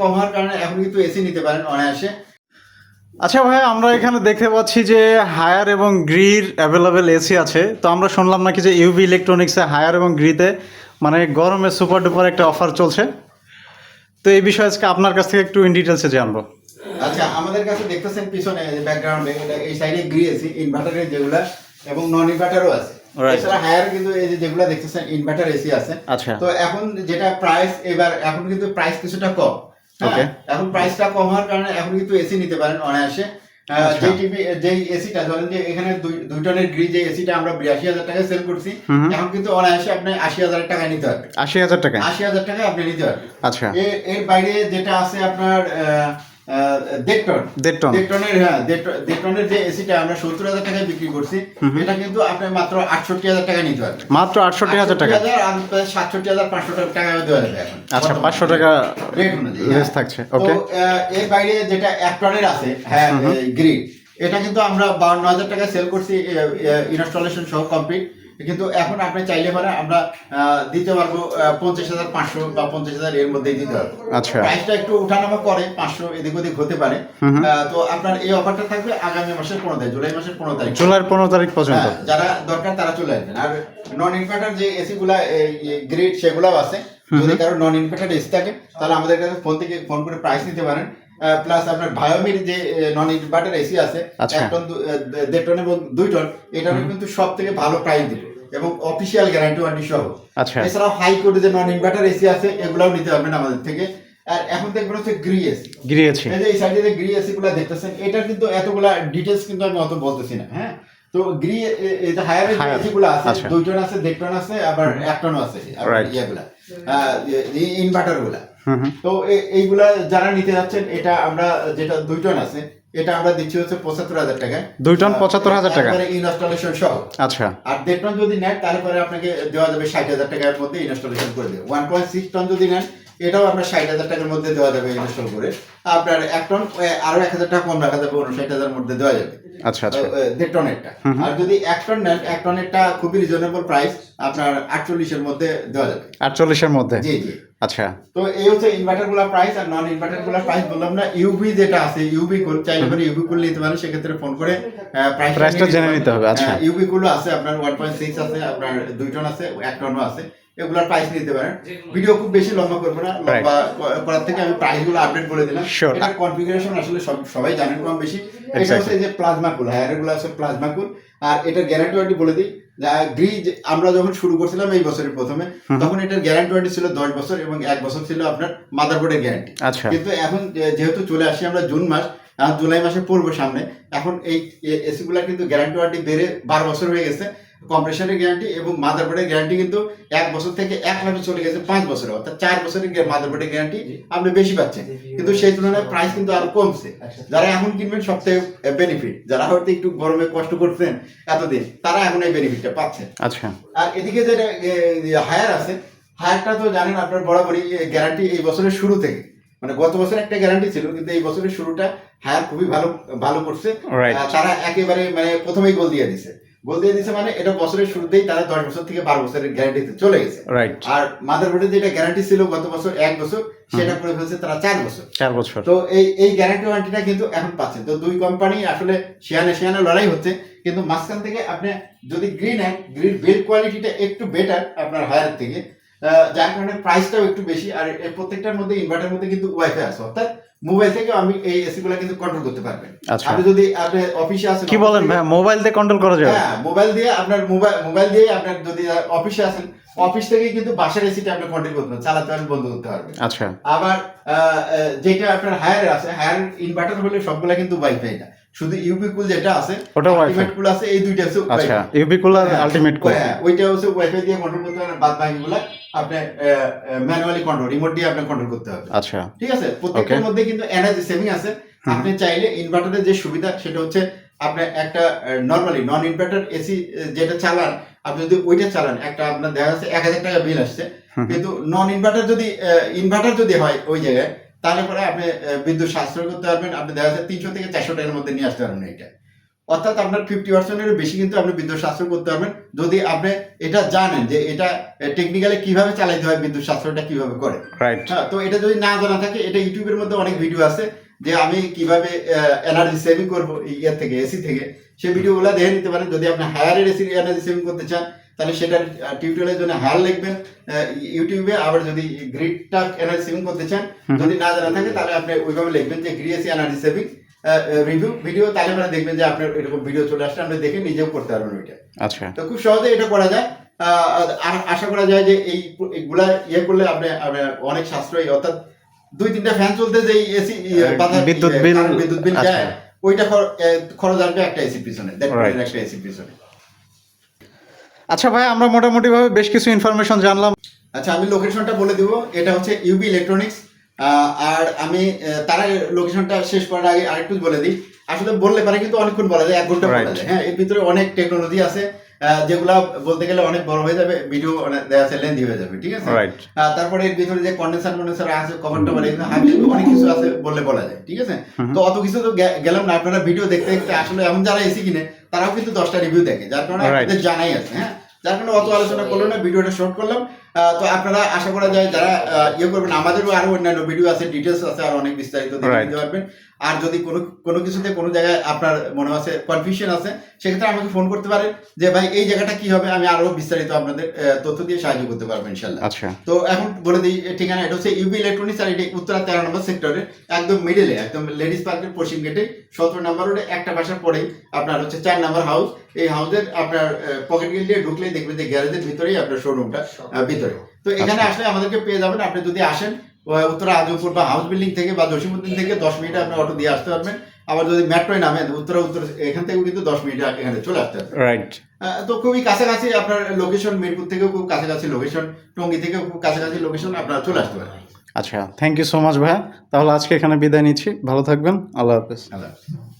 কম হওয়ার কারণে এখন কিন্তু এসি নিতে পারেন অনায়াসে। আচ্ছা ভাই আমরা এখানে দেখতে পাচ্ছি যে হায়ার এবং গ্রির অ্যাভেলেবেল এসি আছে। তো আমরা শুনলাম নাকি যে ইউভি ইলেকট্রনিক্সে হায়ার এবং গ্রিতে মানে গরমে সুপার ডুপার একটা অফার চলছে। তো এই বিষয়ে আজকে আপনার কাছ থেকে একটু ইন ডিটেলসে জানব। আচ্ছা আমাদের কাছে দেখতেছেন পিছনে ব্যাকগ্রাউন্ডে এই সাইডে গ্রি এসি ইনভার্টারের যেগুলা এবং নন ইনভার্টারও আছে. এছাড়া হায়ার কিন্তু এই যে যেগুলা দেখতেছেন ইনভার্টার এসি আছে। আচ্ছা। তো এখন যেটা প্রাইস এবার এখন কিন্তু প্রাইস কিছুটা কম. এখন প্রাইসটা কম হওয়ার কারণে এখন কিন্তু এসি নিতে পারেন অনায়াসে। আহ। যে টিভি যেই এসিটা ধরেন যে এখানে দুই টনের গ্রি যে এসিটা আমরা বিরাশি হাজার টাকায় সেল করছি। এখন কিন্তু অনায়াসে আপনি আশি হাজার টাকায় নিতে পারবেন আশি হাজার টাকা আশি হাজার টাকায় আপনি নিতে পারবেন। আচ্ছা। এর এর বাইরে যেটা আছে আপনার হ্যাঁ দেড় টন- দেড় টনের যে এসিটা আমরা সত্তর হাজার টাকায় বিক্রি করছি হুম হুম। এটা কিন্তু আপনি মাত্র আটষট্টি হাজার টাকা নিতে পারবেন। মাত্র আটষট্টি হাজার টাকা। 68,000 আর প্রায় সাতষট্টি হাজার পাঁচশো টাকা দেওয়া যাবে এখন। আচ্ছা পাঁচশো টাকা রেট হ্যাঁ। থাকছে ওকে এর বাইরে যেটা এক টনের আছে হ্যাঁ। গ্রিড এটা কিন্তু আমরা বাউন্ন হাজার টাকায় সেল করছি ইনস্টলেশন সহ কমপ্লিট কিন্তু এখন আপনি চাইলে পারে আমরা আহ, দিতে পারব পঞ্চাশ হাজার পাঁচশো বা পঞ্চাশ হাজার এর মধ্যেই দিতে পারব আচ্ছা। প্রাইসটা একটু উঠানামা করে পাঁচশো এদিক ওদিক হতে পারে। তো আপনার এই অফারটা থাকবে আগামী মাসের পনেরো তারিখ জুলাই মাসের পনেরো তারিখ। জুলাইয়ের পনেরো তারিখ পর্যন্ত। হ্যাঁ, যারা দরকার তারা চলে আসবেন। আর নন ইনভার্টার যে এসি গুলা গ্রেড সেগুলাও আছে। যদি কারও নন ইনভার্টার এসি থাকে তাহলে আমাদের কাছে ফোন থেকে ফোন করে প্রাইস নিতে পারেন। প্লাস আপনার ভায়োমির যে নন ইনভার্টার এসি আছে আচ্ছা। এক টন দেড় টন এবং দুই টন এটার কিন্তু সব থেকে ভালো প্রাইস দিবে। এবং অফিসিয়াল গ্যারান্টি ওয়ারেন্টি সহ। আচ্ছা। এছাড়াও হাই কোর্টে যে নন ইনভার্টার এসি আছে এগুলাও নিতে পারবেন আমাদের থেকে। আর এখন দেখবেন হচ্ছে গ্রি এসি গিরিয়েছি এই যে এই সাইডে যে গ্রি এসি গুলা দেখতেছেন এটা কিন্তু এতগুলা ডিটেলস কিন্তু আমি অত বলতেছি না হ্যাঁ? তো গ্রি এই যে হায়ার এসি গুলা আছে আচ্ছা। দুই টন আছে দেড় টন আছে আবার এক টনও আছে Right. ইয়েগুলা ইনভার্টারগুলা। তো এইগুলা যারা নিতে যাচ্ছেন এটা আমরা যেটা দুই টন আছে এটা আমরা দিচ্ছি হচ্ছে পঁচাত্তর হাজার টাকায় দুই টন 75,000 টাকা। ইনস্টলেশন সহ। আচ্ছা। আর দেড় টন যদি নেন তারপরে আপনাকে দেওয়া যাবে ষাট হাজার টাকার মধ্যে ইনস্টলেশন করে দেবে। ওয়ান পয়েন্ট সিক্স টন যদি নেন এটাও আপনার ষাট হাজার টাকার মধ্যে দেওয়া যাবে ইনস্টল করে। আপনার এক টন আরও এক হাজার টাকা কম রাখা যাবে উনষাট হাজার মধ্যে দেওয়া যাবে। আচ্ছা আচ্ছা। দেড় টনেরটা। আর যদি এক টন নেন এক টনেরটা খুবই রিজনেবল প্রাইস আপনার আটচল্লিশের মধ্যে দেওয়া যাবে। আটচল্লিশের মধ্যে? জি জি। আচ্ছা। তো এই হচ্ছে ইনভার্টারগুলা প্রাইস আর নন ইনভার্টারগুলা প্রাইস বললাম না ইউবি যেটা আছে ইউবি চাইলে পরে ইউবি নিতে পারেন সেক্ষেত্রে ফোন করে প্রাইস Price টা জেনে নিতে হবে, আচ্ছা। ইউবি কুল আছে আপনার ওয়ান পয়েন্ট সিক্স আছে আপনার দুই টন আছে এক টনও আছে এগুলার প্রাইস নিতে পারেন। ভিডিও খুব বেশি লম্বা করব না লম্বা করার থেকে আমি প্রাইসগুলো আপডেট বলে দিলাম। Sure. কনফিগারেশন আসলে সব- সবাই জানেন কম বেশি। এটা হচ্ছে যে প্লাজমা কুল হায়ারগুলো আছে প্লাজমা কুল আর এটার গ্যারান্টি ওয়ারেন্টি বলে দিই আমরা যখন শুরু করছিলাম এই বছরের প্রথমে তখন এটার গ্যারান্টি ওয়ারেন্টি ছিল দশ বছর এবং এক বছর ছিল আপনার মাদারবোর্ডের গ্যারান্টি আচ্ছা। কিন্তু এখন যেহেতু চলে আসি আমরা জুন মাস আর জুলাই মাসে পড়ব সামনে। এখন এই এসি গুলা কিন্তু গ্যারান্টি ওয়ারেন্টি বেড়ে বারো বছর হয়ে গেছে। কম্প্রেসারের গ্যারান্টি এবং মাদারবোর্ডের গ্যারান্টি কিন্তু এক বছর থেকে এক লাখে চলে গেছে পাঁচ বছরে। অর্থাৎ চার বছরের মাদারবোর্ডের গ্যারান্টি আপনি বেশি পাচ্ছেন। কিন্তু সেই তুলনায় প্রাইস কিন্তু আরও কমছে। যারা এখন কিনবেন সবথেকে বেনিফিট যারা হয়তো একটু গরমে কষ্ট করছেন এতদিন তারা এখন এই বেনিফিটটা পাচ্ছেন আচ্ছা। আর এদিকে যেটা হায়ার আছে হায়ারটা তো জানেন আপনার বরাবরই গ্যারান্টি এই বছরের শুরু থেকে। মানে গত বছর একটা গ্যারান্টি ছিল কিন্তু এই বছরের শুরুটা হায়ার খুবই ভালো ভালো করছে। তারা একেবারে মানে প্রথমেই গোল দিয়ে দিছে। গোল দিয়ে দিছে মানে এটা বছরের শুরুতেই তারা দশ বছর থেকে বারো বছরের গ্যারান্টিতে চলে গেছে। আর যেটা গ্যারান্টি ছিল গত বছর এক বছর সেটা করে ফেলছে তারা চার বছর। চার বছর। তো এই এই গ্যারান্টি ওয়ারেন্টিটা কিন্তু এখন পাচ্ছেন। তো দুই কোম্পানি আসলে শিয়ানে শিয়ানে লড়াই হচ্ছে কিন্তু মাঝখান থেকে আপনি যদি গ্রিন নেন গ্রিন বিল্ড কোয়ালিটিটা একটু বেটার আপনার হায়ার থেকে যার কারণে প্রাইসটাও একটু বেশি আর প্রত্যেকটার মধ্যে ইনভার্টার মধ্যে কিন্তু ওয়াইফাই আছে অর্থাৎ মোবাইল থেকে আমি এই এসি গুলা কিন্তু কন্ট্রোল করতে পারবেন। আচ্ছা। আপনি যদি আপনি অফিসে আসেন কি বলেন ভাই? মোবাইল দিয়ে কন্ট্রোল করা যাবে? হ্যাঁ মোবাইল দিয়ে আপনার মোবাইল মোবাইল দিয়ে আপনার যদি অফিসে আসেন অফিস থেকে কিন্তু বাসার এসিটা আপনি কন্ট্রোল করতে পারবেন চালাতে পারবেন বন্ধ করতে পারবেন। আচ্ছা। আবার যেটা আপনার হায়ার আছে হায়ার ইনভার্টার হলে সবগুলা কিন্তু ওয়াইফাই না। শুধু ইউপি কুল যেটা আছে ওটা Wi-Fi। কুল আছে এই দুইটা হচ্ছে আচ্ছা। ইউবি কুলার হ্যাঁ, আলটিমেট কোড হ্যাঁ, ওইটা হচ্ছে ওয়াইফাই দিয়ে কন্ট্রোল করতে হবে বাদ বাকি গুলা আপনি ম্যানুয়ালি কন্ট্রোল রিমোট দিয়ে আপনি কন্ট্রোল করতে হবে। আচ্ছা। ঠিক আছে? প্রত্যেকটার মধ্যে কিন্তু এনার্জি সেভিং আছে। আপনি চাইলে ইনভার্টারের যে সুবিধা সেটা হচ্ছে আপনি একটা নর্মালি নন ইনভার্টার এসি যেটা চালান আপনি যদি ওইটা চালান একটা আপনার দেখা যাচ্ছে এক হাজার টাকা বিল আসছে। কিন্তু নন ইনভার্টার যদি ইনভার্টার যদি হয় ওই জায়গায় তাহলে পরে আপনি বিদ্যুৎ সাশ্রয় করতে পারবেন। আপনি দেখা যাচ্ছে তিনশো থেকে চারশো টাকার মধ্যে নিয়ে আসতে পারবেন এটা। অর্থাৎ আপনার ফিফটি পার্সেন্টের বেশি কিন্তু আপনি বিদ্যুৎ সাশ্রয় করতে পারবেন। যদি আপনি এটা জানেন যে এটা টেকনিক্যালি কীভাবে চালাইতে হয় বিদ্যুৎ সাশ্রয়টা কীভাবে করে। হ্যাঁ তো এটা যদি না জানা থাকে এটা ইউটিউবের মধ্যে অনেক ভিডিও আছে। যে আমি কীভাবে এনার্জি সেভিং করব ইয়ের থেকে এসি থেকে সেই ভিডিওগুলো দেখে নিতে পারেন। যদি আপনি হায়ারের এসি এনার্জি সেভিং করতে চান তাহলে সেটার টিউটোরিয়ালের জন্য হায়ার লিখবেন। ইউটিউবে আবার যদি গ্রিডটা এনার্জি সেভিং করতে চান যদি না জানা থাকে তাহলে আপনি ওইভাবে লিখবেন যে Gree AC energy saving review video তাহলে মানে দেখবেন যে আপনার এরকম ভিডিও চলে আসছে আপনি দেখে নিজেও করতে পারবেন ওইটা। আচ্ছা। তো খুব সহজে এটা করা যায়। আশা করা যায় যে এই এগুলা ইয়ে করলে আপনি আপনি অনেক সাশ্রয়ী অর্থাৎ দুই তিনটা ফ্যান চলতে যে এসি বিদ্যুৎ bill, বিদ্যুৎ বিল। যায় ওইটা খরচ আসবে একটা এসি পিছনে. একটা এসি পিছনে। আচ্ছা ভাই আমরা মোটামুটি ভাবে বেশ কিছু ইনফরমেশন জানলাম। আচ্ছা আমি লোকেশনটা বলে দিব এটা হচ্ছে ইউবি ইলেকট্রনিক্স আর আমি তার লোকেশনটা শেষ করার আগে আরেকটু বলে দিই। আসলে বললে পারে কিন্তু অনেকক্ষণ বলা যায় এক ঘণ্টা বলা যায়। হ্যাঁ এর ভিতরে অনেক টেকনোলজি আছে। যেগুলা বলতে গেলে অনেক বড় হয়ে যাবে ভিডিও অনেক আছে যাচ্ছে লেন্দি হয়ে যাবে ঠিক আছে? তারপরে এর ভিতরে যে কন্ডেন্সার কন্ডেন্সার আছে কভার টভার এগুলো অনেক কিছু আছে বললে বলা যায় ঠিক আছে? তো অত কিছু তো গেলাম না আপনারা ভিডিও দেখতে দেখতে আসলে এমন যারা এসি কিনে তারাও কিন্তু দশটা রিভিউ দেখে যার কারণে আপনাদের জানাই আছে হ্যাঁ? যার কারণে অত আলোচনা করল না ভিডিওটা শর্ট করলাম। তো আপনারা আশা করা যায় যারা ইয়ে করবেন আমাদেরও আরও অন্যান্য ভিডিও আছে ডিটেলস আছে আর অনেক বিস্তারিত দেখে নিতে পারবেন। আর যদি কোনো কোনো কিছুতে কোনো জায়গায় আপনার মনে আছে কনফিউশন আছে সেক্ষেত্রে আমাকে ফোন করতে পারেন যে ভাই এই জায়গাটা কি হবে? আমি আরও বিস্তারিত আপনাদের তথ্য দিয়ে সাহায্য করতে পারব ইনশাল্লাহ আচ্ছা। তো এখন বলে দিই ঠিকানা এটা হচ্ছে ইউবি ইলেকট্রনিক্স আর এটি উত্তরা তেরো নম্বর সেক্টরে একদম মিডলে একদম লেডিস পার্কের পশ্চিম গেটে সতেরো নম্বর রোডে একটা বাসার পরেই আপনার হচ্ছে চার নম্বর হাউস এই হাউসের আপনার পকেট গেট দিয়ে ঢুকলেই দেখবেন যে গ্যারেজের ভিতরেই আপনার শোরুমটা ভিতরে তো এখানে আসলে আমাদেরকে পেয়ে যাবেন। আপনি যদি আসেন উত্তরা আজমপুর বা হাউস বিল্ডিং থেকে বা জসিমুদ্দিন থেকে দশ মিনিটে আপনি অটো দিয়ে আসতে পারবেন। আবার যদি মেট্রোয় নামেন উত্তরা উত্তর এখান থেকেও কিন্তু দশ মিনিটে এখানে চলে আসতে পারবেন। রাইট তো খুবই কাছাকাছি আপনার লোকেশন মিরপুর থেকেও খুব কাছাকাছি লোকেশন টঙ্গি থেকেও খুব কাছাকাছি লোকেশন আপনারা চলে আসতে পারেন আচ্ছা থ্যাংক ইউ সো মাচ ভাইয়া। তাহলে আজকে এখানে বিদায় নিচ্ছি। ভালো থাকবেন। আল্লাহ হাফেজ। আল্লাহ হাফেজ।